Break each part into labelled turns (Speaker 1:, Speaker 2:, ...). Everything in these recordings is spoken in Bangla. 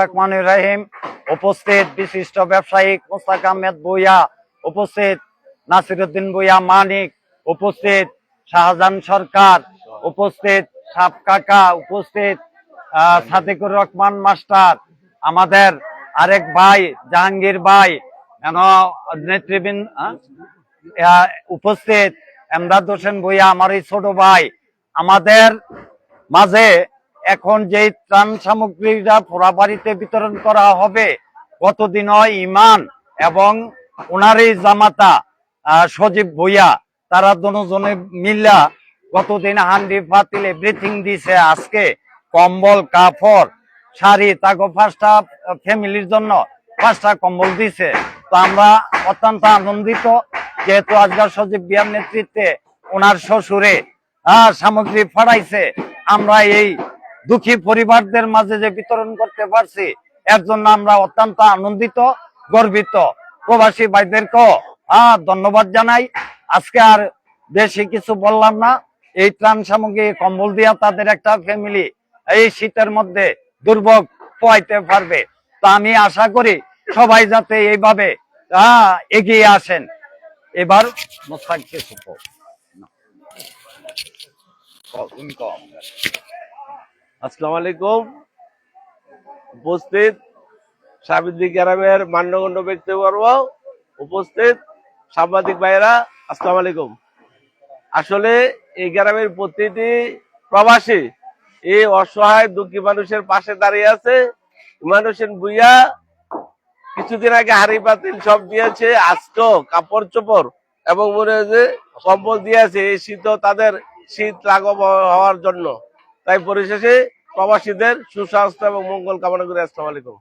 Speaker 1: রহমান রহিম। উপস্থিত বিশিষ্ট ব্যবসায়িক মোস্তাক আহমেদ ভুইয়া, উপস্থিত নাসিরুদ্দিন ভুইয়া মানিক, উপস্থিত শাহজাহান সরকার, উপস্থিত সাপ কাকা, উপস্থিত সাদিকুর রহমান মাস্টার, আমাদের আরেক ভাই, জাহাঙ্গীর ভাই, কেন নেতৃবৃন্দ উপস্থিত এমদাদ হোসেন ভুইয়া আমার এই ছোট ভাই। আমাদের মাঝে এখন যে ত্রাণ সামগ্রীরা পোড়াবাড়িতে বিতরণ করা হবে কতদিন ইমান এবং ওনারই জামাতা সজীব ভুইয়া, তারা দুজনে মিল্লা কতদিন হান্ডি ফাতিল এভরিথিং দিছে আজকে কম্বল কাপড় শাড়ি তাকে পাঁচটা ফ্যামিলির জন্য পাঁচটা কম্বল দিছে। তো আমরা অত্যন্ত আনন্দিত, যেহেতু আজকাল সজীব বিয়ার নেতৃত্বে ওনার শ্বশুরে সামগ্রী ফাড়াইছে। আমরা এই দুঃখী পরিবারদের মাঝে যে বিতরণ করতে পারছি, এর জন্য আমরা অত্যন্ত আনন্দিত, গর্বিত। প্রবাসী ভাইদেরকেও আহ ধন্যবাদ জানাই। আজকে আর বেশি কিছু বললাম না। এই ত্রাণ সামগ্রী, কম্বল দিয়া তাদের একটা ফ্যামিলি এই শীতের মধ্যে দুর্ভোগ পোয়াইতে পারবে। তা আমি আশা করি সবাই যাতে এইভাবে এগিয়ে আসেন। এবার কও।
Speaker 2: আসসালামু আলাইকুম। উপস্থিত সাবিদ্দিক গ্রামের মান্যগণ্য ব্যক্তিবর্গ উপস্থিত সাংবাদিক ভাইয়েরা, আসসালামু আলাইকুম। আসলে এই গ্রামের প্রতিটি প্রবাসী এই অসহায়, দুঃখী মানুষের পাশে দাঁড়িয়ে আছে। হোসেন ভুইয়া কিছুদিন আগে হাড়ি পাতিল সব দিয়েছে আজকেও কাপড় চোপড় এবং মনে হয় যে কম্বল দিয়েছে। এই শীত তাদের শীত লাঘব হওয়ার জন্য। তাই পরিশেষে প্রবাসীদের সুস্বাস্থ্য এবং মঙ্গল কামনা করে। আসসালামু আলাইকুম।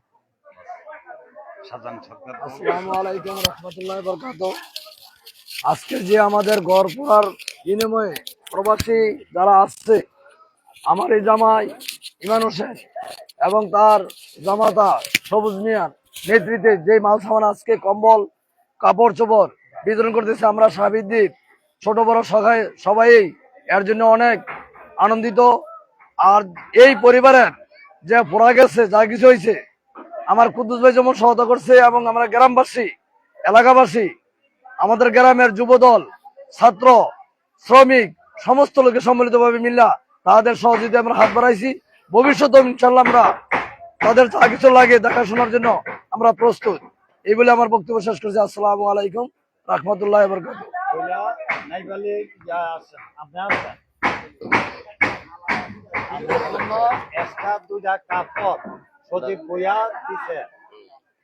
Speaker 3: আসসালামু আলাইকুম রহমতুল্লাহ বরকাত। আজকে যে আমাদের ঘর বিনিময়ে প্রবাসী যারা আসছে আমার এই জামাই ইমান হোসেন এবং তার জামাতা সবুজ মিয়ার নেতৃত্বে যে মাল সামান আজকে কম্বল কাপড় চোপড় বিতরণ করতেছে আমরা সাবিদ্দিক ছোট বড় সবাই সবাই এর জন্য অনেক আনন্দিত আর এই পরিবারের যে পড়া গেছে, যা কিছু হয়েছে, আমার কুদ্দুস ভাই যেমন সহায়তা করছে এবং আমরা গ্রামবাসী, এলাকাবাসী, আমাদের গ্রামের যুবদল, ছাত্র, শ্রমিক, সমস্ত লোকে সম্মিলিতভাবে মিল্লা তাদের সহযোগিতা আমরা হাত বাড়াইছি। ভবিষ্যতে ইনশাল্লাহ আমরা তাদের যা কিছু লাগে দেখাশোনার জন্য আমরা প্রস্তুত। এই বলে আমার বক্তব্য শেষ করছি। আসসালামু আলাইকুম রহমতুল্লাহ বরকাত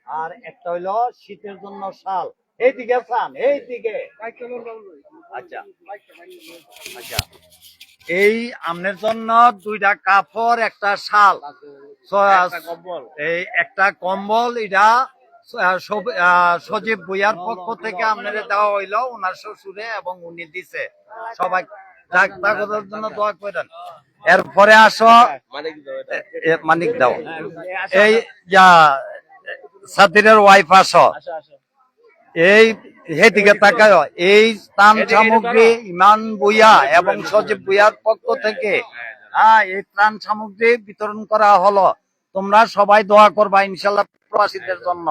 Speaker 1: আর একটা হইল শীতের জন্য শাল এই দিকে চান এই দিকে আচ্ছা আচ্ছা এই আমনের জন্য দুইটা কাপড় একটা শাল এই একটা কম্বল এটা সজীব ভুইয়ার পক্ষ থেকে আপনাদের দেওয়া হইল ওনার শ্বশুরে এবং উনি দিছে সবাই যাক তাদের জন্য দোয়া করেন এরপরে আসো।
Speaker 2: মানে
Speaker 1: মানিক দাও। এই যা সাদিরের ওয়াইফ আসো। এই হেদিকে তাকায় এই ত্রাণ সামগ্রী ইমান বুইয়া এবং সজীব বুইয়ার পক্ষ থেকে। হ্যাঁ এই ত্রাণ সামগ্রী বিতরণ করা হলো। তোমরা সবাই দোয়া করবা ইনশাল্লাহ প্রবাসীদের জন্য।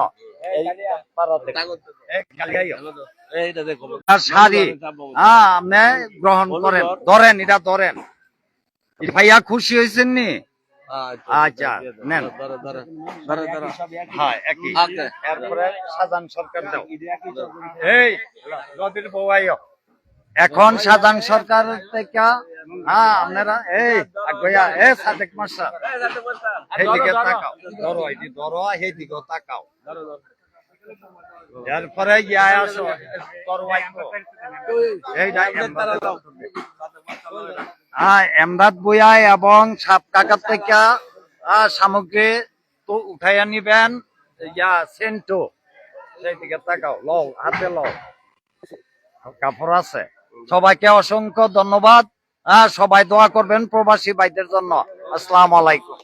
Speaker 2: দেখো।
Speaker 1: আর শাড়ি। হ্যাঁ আপনি গ্রহণ করেন। ধরেন এটা ধরেন। ভাইয়া খুশি হয়েছেন নি আচ্ছা, নেন। হ্যাঁ একই
Speaker 2: আচ্ছা।
Speaker 1: এরপরে সাজান সরকার দাও এই নদীর বউয়াইও এখন সাজান সরকার থেকে হ্যাঁ আপনারা এই আগুয়া এ সাদেক মাসা সেইদিকে তাকাও ধরো এটি ধরো সেইদিকে তাকাও এরপরে ইয়া আসো তরওয়াই এই যাই হ্যাঁ এমদাদ বইয়া এবং সাপ কাকার থেকে সামগ্রী তো উঠাইয়া নিবেন ইয়া, সেন্টো। সেই দিকে তাকাও, লও, হাতে লও। কাপড় আছে। সবাইকে অসংখ্য ধন্যবাদ। সবাই দোয়া করবেন প্রবাসী বাইদের জন্য। আসসালাম আলাইকুম।